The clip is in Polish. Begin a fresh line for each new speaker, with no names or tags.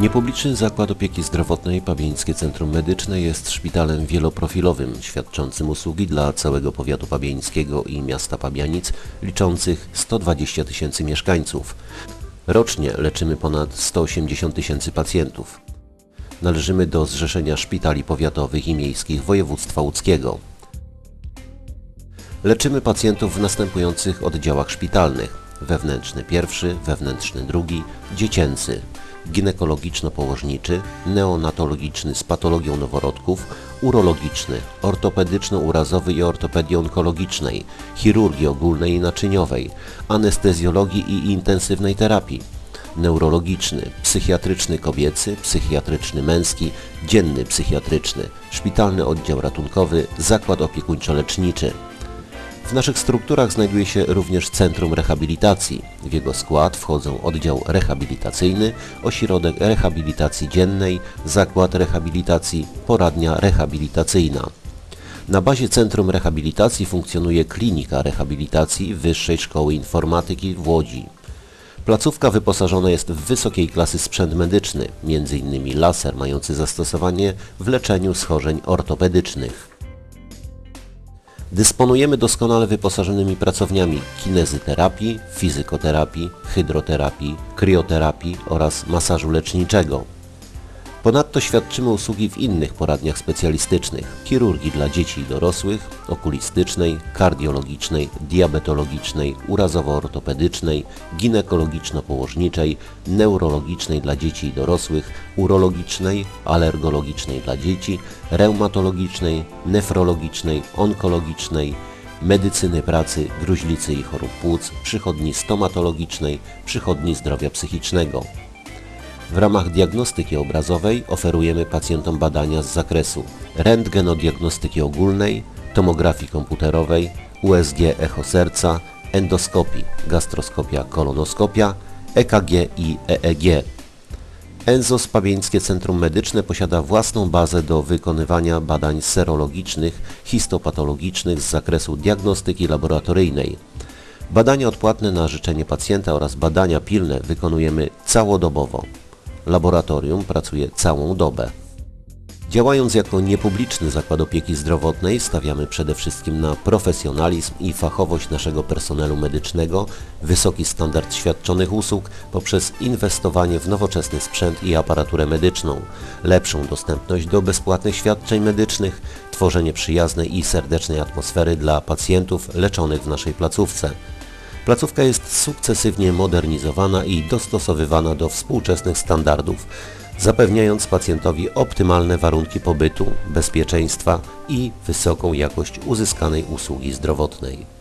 Niepubliczny Zakład Opieki Zdrowotnej Pabieńskie Centrum Medyczne jest szpitalem wieloprofilowym, świadczącym usługi dla całego powiatu pabieńskiego i miasta Pabianic, liczących 120 tysięcy mieszkańców. Rocznie leczymy ponad 180 tysięcy pacjentów. Należymy do Zrzeszenia Szpitali Powiatowych i Miejskich Województwa Łódzkiego. Leczymy pacjentów w następujących oddziałach szpitalnych. Wewnętrzny pierwszy, wewnętrzny drugi, dziecięcy, ginekologiczno-położniczy, neonatologiczny z patologią noworodków, urologiczny, ortopedyczno-urazowy i ortopedii onkologicznej, chirurgii ogólnej i naczyniowej, anestezjologii i intensywnej terapii, neurologiczny, psychiatryczny kobiecy, psychiatryczny męski, dzienny psychiatryczny, szpitalny oddział ratunkowy, zakład opiekuńczo-leczniczy. W naszych strukturach znajduje się również Centrum Rehabilitacji. W jego skład wchodzą oddział rehabilitacyjny, ośrodek rehabilitacji dziennej, zakład rehabilitacji, poradnia rehabilitacyjna. Na bazie Centrum Rehabilitacji funkcjonuje Klinika Rehabilitacji Wyższej Szkoły Informatyki w Łodzi. Placówka wyposażona jest w wysokiej klasy sprzęt medyczny, m.in. laser mający zastosowanie w leczeniu schorzeń ortopedycznych. Dysponujemy doskonale wyposażonymi pracowniami kinezyterapii, fizykoterapii, hydroterapii, krioterapii oraz masażu leczniczego. Ponadto świadczymy usługi w innych poradniach specjalistycznych, chirurgii dla dzieci i dorosłych, okulistycznej, kardiologicznej, diabetologicznej, urazowo-ortopedycznej, ginekologiczno-położniczej, neurologicznej dla dzieci i dorosłych, urologicznej, alergologicznej dla dzieci, reumatologicznej, nefrologicznej, onkologicznej, medycyny pracy, gruźlicy i chorób płuc, przychodni stomatologicznej, przychodni zdrowia psychicznego. W ramach diagnostyki obrazowej oferujemy pacjentom badania z zakresu rentgenodiagnostyki ogólnej, tomografii komputerowej, USG echo serca, endoskopii, gastroskopia, kolonoskopia, EKG i EEG. Enzos Pabieńskie Centrum Medyczne posiada własną bazę do wykonywania badań serologicznych, histopatologicznych z zakresu diagnostyki laboratoryjnej. Badania odpłatne na życzenie pacjenta oraz badania pilne wykonujemy całodobowo. Laboratorium pracuje całą dobę. Działając jako niepubliczny zakład opieki zdrowotnej stawiamy przede wszystkim na profesjonalizm i fachowość naszego personelu medycznego, wysoki standard świadczonych usług poprzez inwestowanie w nowoczesny sprzęt i aparaturę medyczną, lepszą dostępność do bezpłatnych świadczeń medycznych, tworzenie przyjaznej i serdecznej atmosfery dla pacjentów leczonych w naszej placówce. Placówka jest sukcesywnie modernizowana i dostosowywana do współczesnych standardów, zapewniając pacjentowi optymalne warunki pobytu, bezpieczeństwa i wysoką jakość uzyskanej usługi zdrowotnej.